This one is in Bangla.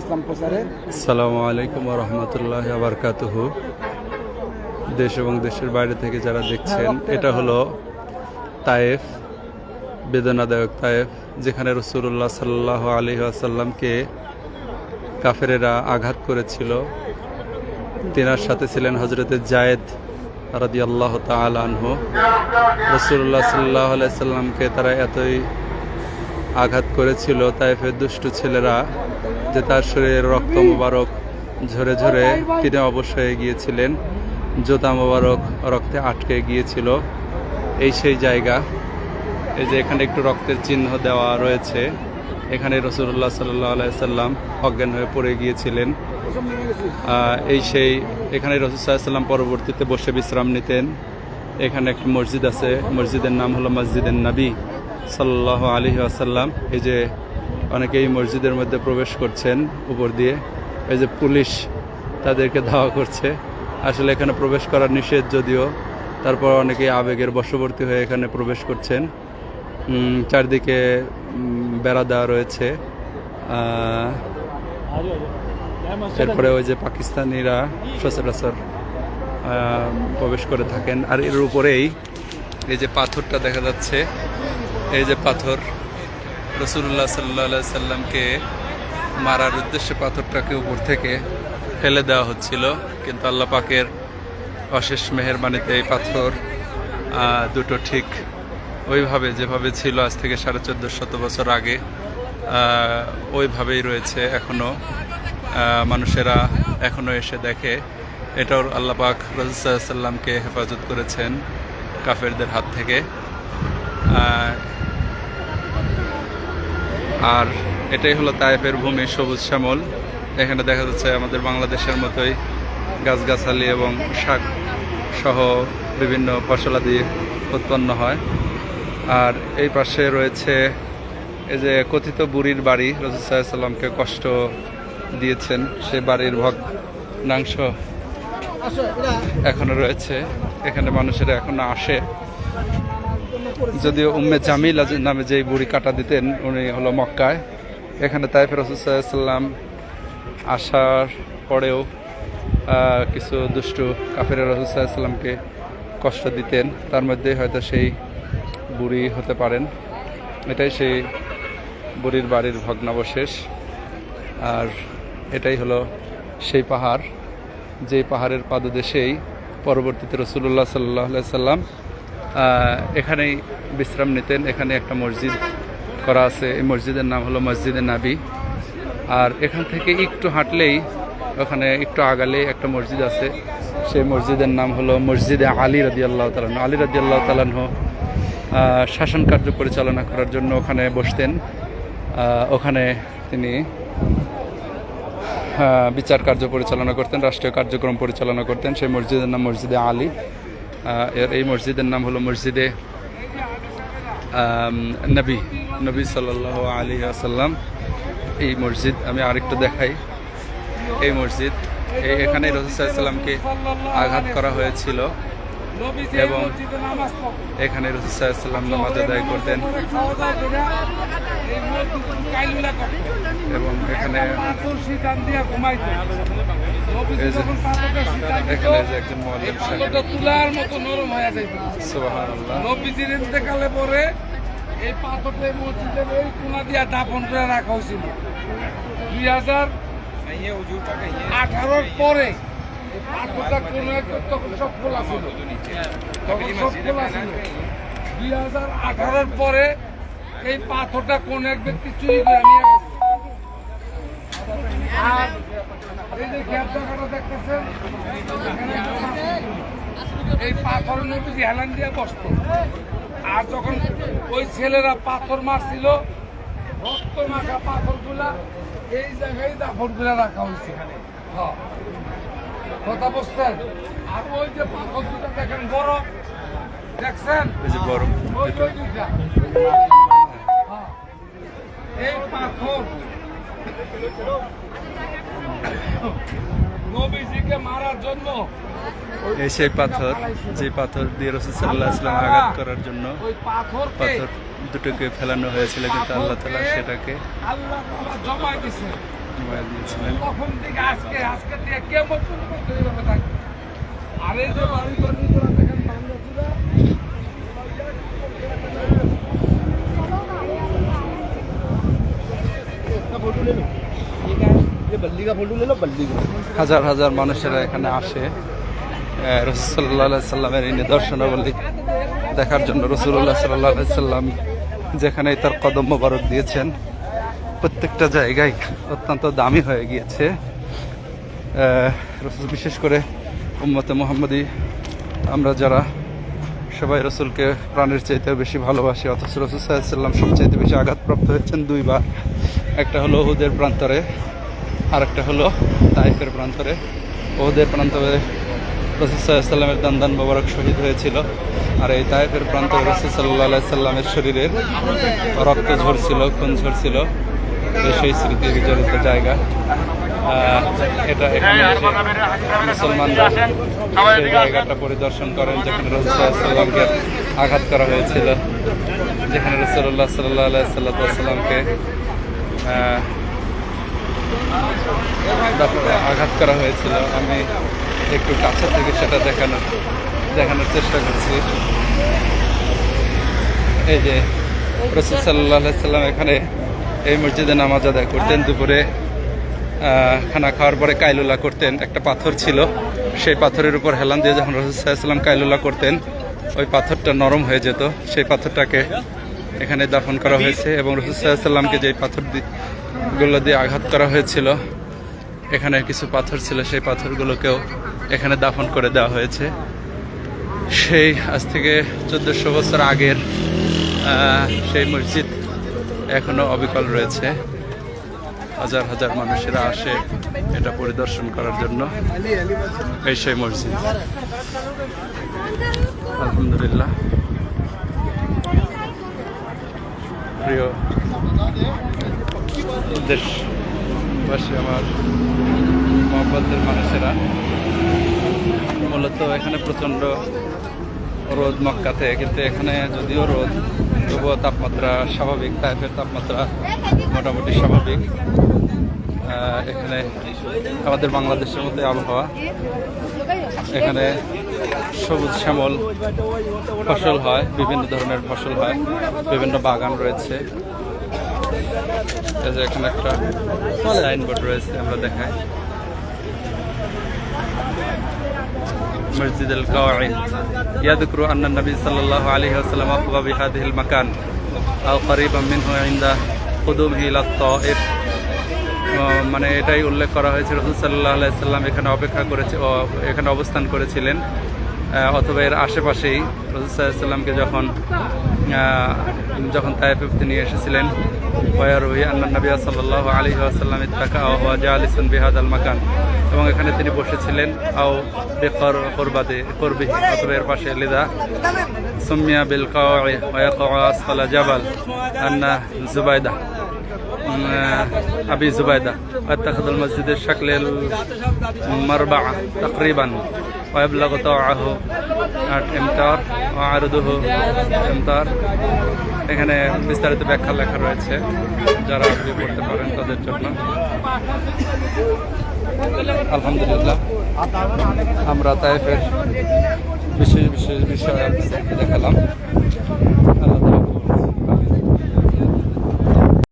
ইসলাম প্রচারে। আসসালামু আলাইকুম রহমতুল্লাহ আবরকাতুহ দেশ এবং দেশের বাইরে থেকে যারা দেখছেন এটা হলো তায়েফ বেদনাদায়ক তায়েফ যেখানে রসুল্লাহ সাল্লাহ আলী আসাল্লামকে কাফেরেরা আঘাত করেছিল। তেনার সাথে ছিলেন হজরতের জায়েদ রাদি আল্লাহ তালহ রসুল্লাহ সাল্লাহ আলাইসাল্লামকে তারা এতই আঘাত করেছিল, তাইফের দুষ্টু ছেলেরা যে তার শরীরের রক্ত মোবারক ঝরে ঝরে তিনি অবশ্যই গিয়েছিলেন জোতা মোবারক রক্তে আটকে গিয়েছিল। এই সেই জায়গা, এই যে এখানে একটু রক্তের চিহ্ন দেওয়া রয়েছে, এখানে রসুল্লাহ সাল্লাহ আলাইসাল্লাম অজ্ঞান হয়ে পড়ে গিয়েছিলেন। এই সেই, এখানে রসুল্লাহাম পরবর্তীতে বসে বিশ্রাম নিতেন। এখানে একটি মসজিদ আছে, মসজিদের নাম হলো মসজিদের নবী সাল্লাহ আলী আসাল্লাম এই যে অনেকে এই মসজিদের মধ্যে প্রবেশ করছেন উপর দিয়ে, এই যে পুলিশ তাদেরকে ধাওয়া করছে। আসলে এখানে প্রবেশ করার নিষেধ যদিও, তারপর অনেকেই আবেগের বশবর্তী হয়ে এখানে প্রবেশ করছেন। চারদিকে বেড়া দেওয়া রয়েছে। এরপরে ওই যে পাকিস্তানিরা সচরাচর প্রবেশ করে থাকেন। আর এর উপরেই এই যে পাথরটা দেখা যাচ্ছে এই যে পাথর রসুল্লাহ সাল্লা সাল্লামকে মারার উদ্দেশ্যে পাথরটাকে উপর থেকে ফেলে দেওয়া হচ্ছিল। কিন্তু আল্লাহ পাকের অশেষ মেহেরবানিতে এই পাথর দুটো ঠিক ওইভাবে যেভাবে ছিল আজ থেকে সাড়ে চোদ্দ শত বছর আগে ওইভাবেই রয়েছে এখনও মানুষেরা এখনও এসে দেখে। এটাও আল্লাহ পাক রসুল্লাহামকে হেফাজত করেছেন কাফেরদের হাত থেকে। আর এটাই হলো তাইফের ভূমি সবুজ শ্যামল। এখানে দেখা যাচ্ছে আমাদের বাংলাদেশের মতোই গাছগাছালি এবং শাক সহ বিভিন্ন ফসলাদি উৎপন্ন হয়। আর এই পাশে রয়েছে এই যে কথিত বুড়ির বাড়ি রসুল্লাহামকে কষ্ট দিয়েছেন। সে বাড়ির ভগ্নাংশ এখনও রয়েছে। এখানে মানুষেরা এখনও আসে। যদিও উম্মে জামিল নামে যেই বুড়ি কাটা দিতেন, উনি হলো মক্কায়। এখানে তাইফ রসুল্লাহাম আসার পরেও কিছু দুষ্টু কাফের রসুল্লাহামকে কষ্ট দিতেন। তার মধ্যে হয়তো সেই বুড়ি হতে পারেন। এটাই সেই বুড়ির বাড়ির ভগ্নাবশেষ। আর এটাই হলো সেই পাহাড়। যে পাহাড়ের পাদদেশেই পরবর্তীতে রসুল্লাহ সাল্লাহ সাল্লাম এখানেই বিশ্রাম নিতেন। এখানে একটা মসজিদ করা আছে। এই মসজিদের নাম হলো মসজিদে নাবি। আর এখান থেকে একটু হাঁটলেই ওখানে একটু আগালে একটা মসজিদ আছে। সেই মসজিদের নাম হলো মসজিদে আলী রাদি আল্লাহ তালাহ আলী রাদি আল্লাহ তালাহ শাসন কার্য পরিচালনা করার জন্য ওখানে বসতেন। ওখানে তিনি বিচার কার্য পরিচালনা করতেন, রাষ্ট্রীয় কার্যক্রম পরিচালনা করতেন। সেই মসজিদের নাম মসজিদে আলী। এর এই মসজিদের নাম হলো মসজিদে নবী নবী সাল্লাহ আলী আসাল্লাম এই মসজিদ, আমি আরেকটু দেখাই। এই মসজিদ এখানে রসুল্লাহামকে আঘাত করা হয়েছিল। এবং এখানে রসুল্লাহাম নামাজ আদায় করতেন। এবং এখানে এখানে যে একজন মোয়াল্লিম সাহেব। তুলার মতো নরম হয়ে যাইত সুবহানাল্লাহ। নবীজির ইন্তেকালে পরে এই পাথরটা মসজিদের ওই কোনা দিয়া করে রাখা হয়েছিল। দুই হাজার আঠারোর পরে এই পাথরটা কোনো একটা তখন সব খোলা ছিল। তখন সব খোলা ছিল। দুই হাজার আঠারোর পরে এই পাথরটা কোন এক ব্যক্তি চুরি করে নিয়ে গেছে। আর এই যে গ্যাপ জায়গাটা দেখতেছেন। এই পাথর নবীজি হেলান দিয়ে বসত আর যখন ওই ছেলেরা পাথর মারছিল রক্ত মাখা পাথরগুলা এই জায়গায় দাফনগুলা রাখা হয়েছে হ্যাঁ। কথা বুঝছেন আর ওই যে পাথর দুটা দেখেন বড় দেখছেন এই যে বড় ওই ওই দুইটা হ্যাঁ। এই পাথর এই সেই পাথর যে পাথর দিয়ে রসুল্লাহ ইসলাম আঘাত করার জন্য পাথর দুটোকে ফেলানো হয়েছিল কিন্তু আল্লাহ তালা সেটাকে দিয়েছিলেন। থেকে হাজার হাজার মানুষেরা এখানে আসে। রসুল্লাহ সাল্লামের এই নিদর্শনাবলী দেখার জন্য রসুল্লাহ সাল্লাহ সাল্লাম যেখানে তার কদম মোবারক দিয়েছেন প্রত্যেকটা জায়গায় অত্যন্ত দামি হয়ে গিয়েছে। রসুল বিশেষ করে উম্মতে মোহাম্মদী আমরা যারা সবাই রসুলকে প্রাণের চাইতে বেশি ভালোবাসি অথচ রসুল সাল্লাম সবচাইতে বেশি আঘাতপ্রাপ্ত হয়েছেন দুইবার। একটা হলো ওহুদের প্রান্তরে, আরেকটা হলো তাইফের প্রান্তরে। ওহুদের প্রান্তরে রসুল সাল্লামের দান্দান মোবারক শহীদ হয়েছিল। আর এই তাইফের প্রান্তরে রসুল সাল্লাহ সাল্লামের শরীরের রক্ত ঝরছিল, খুন ঝরছিল। সেই স্মৃতি বিজড়িত জায়গা। এটা এখানে মুসলমানরা সেই জায়গাটা পরিদর্শন করেন, যেখানে রসুল্লাহামকে আঘাত করা হয়েছিল। যেখানে রসুল্লাহ সাল্লাহ সাল্লামকে আঘাত করা হয়েছিল। আমি একটু কাছে থেকে সেটা দেখানোর দেখানোর চেষ্টা করছি। এই যে রসুল সাল্লাহ এখানে এই মসজিদে নামাজ আদায় করতেন। দুপুরে খানা খাওয়ার পরে কাইলুলা করতেন। একটা পাথর ছিল। সেই পাথরের উপর হেলান দিয়ে যখন রসুল সাল্লাম কাইলুলা করতেন, ওই পাথরটা নরম হয়ে যেত। সেই পাথরটাকে এখানে দাফন করা হয়েছে এবং রসুল সাল্লামকে যে পাথর দি- গুলো দিয়ে আঘাত করা হয়েছিল, এখানে কিছু পাথর ছিল, সেই পাথরগুলোকেও এখানে দাফন করে দেওয়া হয়েছে। সেই আজ থেকে চোদ্দশো বছর আগের সেই মসজিদ এখনও অবিকল রয়েছে। হাজার হাজার মানুষেরা আসে এটা পরিদর্শন করার জন্য এই সেই মসজিদ। আলহামদুলিল্লাহ। প্রিয় দেশবাসী আমার মহব্বতের মানুষেরা, মূলত এখানে প্রচণ্ড রোদ মক্কাতে কিন্তু এখানে যদিও রোদ, তবুও তাপমাত্রা স্বাভাবিক তাইফের তাপমাত্রা মোটামুটি স্বাভাবিক। এখানে আমাদের বাংলাদেশের মধ্যে আবহাওয়া। এখানে সবুজ শ্যামল ফসল হয়, বিভিন্ন ধরনের ফসল হয়, বিভিন্ন বাগান রয়েছে। এই যে এখানে একটা সাইনবোর্ড রয়েছে, আমরা দেখাই। মসজিদ আল কাওয়াইন। ইয়াদুকরু আন্না নবী সাল্লাল্লাহু আলাইহি ওয়াসাল্লাম আফবা বিহাদিহিল মাকান। আও করিবাম মিনহু ইনদা কুদুমহি ইলা তাইফ মানে এটাই উল্লেখ করা হয়েছে রসুল সাল্লাহ সাল্লাম এখানে অপেক্ষা করেছে এখানে অবস্থান করেছিলেন অথবা এর আশেপাশেই। রসুল সাল্লামকে যখন যখন তাইফে তিনি এসেছিলেন, ওয়ারুহি আন্না নবিয়া সাল্লাহ আলী আসাল্লাম ইত্তাকা ওয়া জালিসুন বিহাদ আল মাকান। এবং এখানে তিনি বসেছিলেন, আও বেকর করবাদে করবি, অথবা এর পাশে লিদা। সুমিয়া বিল কাওয়াই ওয়া জাবাল আন্না জুবাইদা। أبي زبيدة واتخذ المسجد الشكل المربع تقريبا ويبلغ طوعه امتار وعرضه امتار এখানে বিস্তারিত ব্যাখ্যা লেখা রয়েছে যারা আপনি পড়তে পারেন তাদের জন্য আলহামদুলিল্লাহ আমরা তাইফের বিশেষ বিশেষ বিষয় আপনাদেরকে দেখালাম